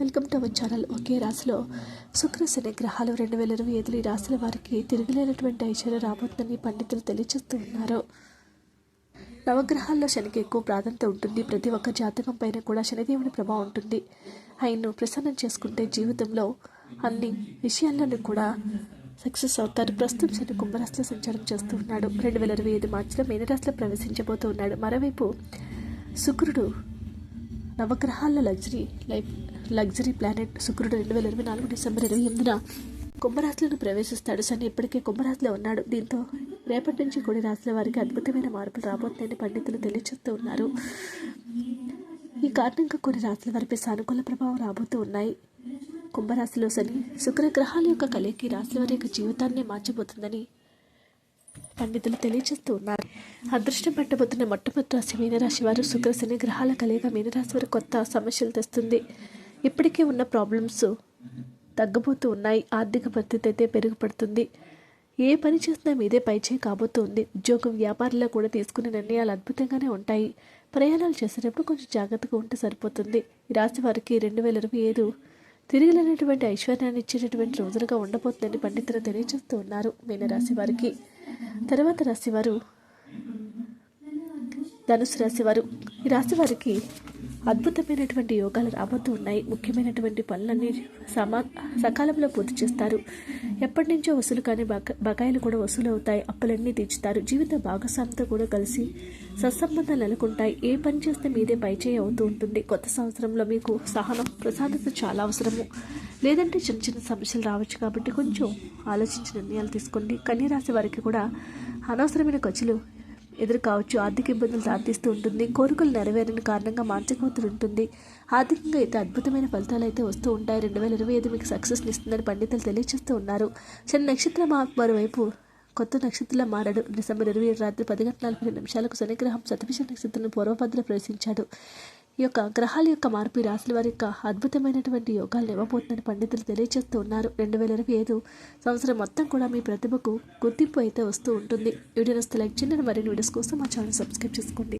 Welcome to our channel. ఒకే రాశిలో శుక్ర శని గ్రహాలు రెండు వేల ఇరవై ఐదులు ఈ రాశుల వారికి తిరగలేనటువంటి ఐశ్వర్యం రాబోతుందని పండితులు తెలియజేస్తూ ఉన్నారు. నవగ్రహాల్లో శనికి ఎక్కువ ప్రాధాన్యత ఉంటుంది. ప్రతి ఒక్క జాతకం పైన కూడా శనిదేవుని ప్రభావం ఉంటుంది. ఆయన్ను ప్రసన్నం చేసుకుంటే జీవితంలో అన్ని విషయాల్లోనూ కూడా సక్సెస్ అవుతారు. ప్రస్తుతం శని కుంభరాశిలో సంచారం చేస్తూ ఉన్నాడు. రెండు వేల ఇరవై ఐదు మార్చిలో మీనరాశిలో ప్రవేశించబోతూ ఉన్నాడు. మరోవైపు శుక్రుడు నవగ్రహాల లగ్జరీ లైఫ్ లగ్జరీ ప్లానెట్ శుక్రుడు రెండు వేల ఇరవై నాలుగు డిసెంబర్ ఇరవై ఎనిమిదిన కుంభరాశులను ప్రవేశిస్తాడు. శని ఇప్పటికే కుంభరాశిలో ఉన్నాడు. దీంతో రేపటి నుంచి కొన్ని రాశుల వారికి అద్భుతమైన మార్పులు రాబోతున్నాయని పండితులు తెలియచేస్తూ ఉన్నారు. ఈ కారణంగా కొన్ని రాశుల వారిపై సానుకూల ప్రభావం రాబోతూ ఉన్నాయి. కుంభరాశిలో శని శుక్రగ్రహాల యొక్క కలయిక రాశుల వారి యొక్క జీవితాన్ని మార్చబోతుందని పండితులు తెలియజేస్తూ ఉన్నారు. అదృష్టం పట్టబోతున్న మొట్టమొదటి రాశి మీనరాశి వారు శుక్రశని గ్రహాల కలయిక మీనరాశి వారు కొత్త సమస్యలు తెస్తుంది. ఇప్పటికే ఉన్న ప్రాబ్లమ్స్ తగ్గబోతూ ఉన్నాయి. ఆర్థిక పరిస్థితి అయితే పెరుగుపడుతుంది. ఏ పని చేసినా మీదే పైచే కాబోతుంది. ఉద్యోగం వ్యాపారంలో కూడా తీసుకునే నిర్ణయాలు అద్భుతంగానే ఉంటాయి. ప్రయాణాలు చేసేటప్పుడు కొంచెం జాగ్రత్తగా ఉంటే సరిపోతుంది. ఈ రాశి వారికి రెండు వేల ఇరవై ఐదు తిరిగిలేనటువంటి ఐశ్వర్యాన్ని ఇచ్చేటటువంటి రోజులుగా ఉండబోతుందని పండితులు తెలియజేస్తూ ఉన్నారు మీనరాశి వారికి. తర్వాత రాశివారు ధనుసు రాశివారు. ఈ రాశి వారికి అద్భుతమైనటువంటి యోగాలు రాబోతూ ఉన్నాయి. ముఖ్యమైనటువంటి పనులన్నీ సమా సకాలంలో పూర్తి చేస్తారు. ఎప్పటి నుంచో వసూలు కానీ బక బకాయిలు కూడా వసూలు అవుతాయి. అప్పులన్నీ తీర్చుతారు. జీవిత భాగస్వామితో కూడా కలిసి సత్సంబంధాలు నెలకొంటాయి. ఏ పని చేస్తే మీదే పైచేయి అవుతూ ఉంటుంది. కొత్త సంవత్సరంలో మీకు సహనం ప్రసాదత చాలా అవసరము. లేదంటే చిన్న చిన్న సమస్యలు రావచ్చు కాబట్టి కొంచెం ఆలోచించి నిర్ణయాలు తీసుకోండి. కన్యరాశి వారికి కూడా అనవసరమైన ఖర్చులు ఎదురు కావచ్చు ఆర్థిక ఇబ్బందులు సాధిస్తూ ఉంటుంది. కోరికలు నెరవేరని కారణంగా మానసిక ఒత్తిడి ఉంటుంది. ఆర్థికంగా అయితే అద్భుతమైన ఫలితాలు అయితే వస్తూ ఉంటాయి. రెండు వేల ఇరవై ఐదు మీకు సక్సెస్ ఇస్తుందని పండితులు తెలియజేస్తూ ఉన్నారు. శని నక్షత్రం మరోవైపు కొత్త నక్షత్రంలో మారాడు. డిసెంబర్ ఇరవై ఏడు రాత్రి పది గంటల నలభై నిమిషాలకు శనిగ్రహం సతభిష నక్షత్రం పూర్వభద్ర ప్రవేశించాడు. ఈ యొక్క గ్రహాల యొక్క మార్పు రాశుల వారి యొక్క అద్భుతమైనటువంటి యోగాలు ఇవ్వబోతుందని పండితులు తెలియజేస్తూ ఉన్నారు. రెండు వేల ఇరవై ఐదు సంవత్సరం మొత్తం కూడా మీ ప్రతిభకు గుర్తింపు అయితే వస్తూ ఉంటుంది. వీడియోస్ లైక్ చేయండి. మరిన్ని వీడియోస్ కోసం మా ఛానల్ సబ్స్క్రైబ్ చేసుకోండి.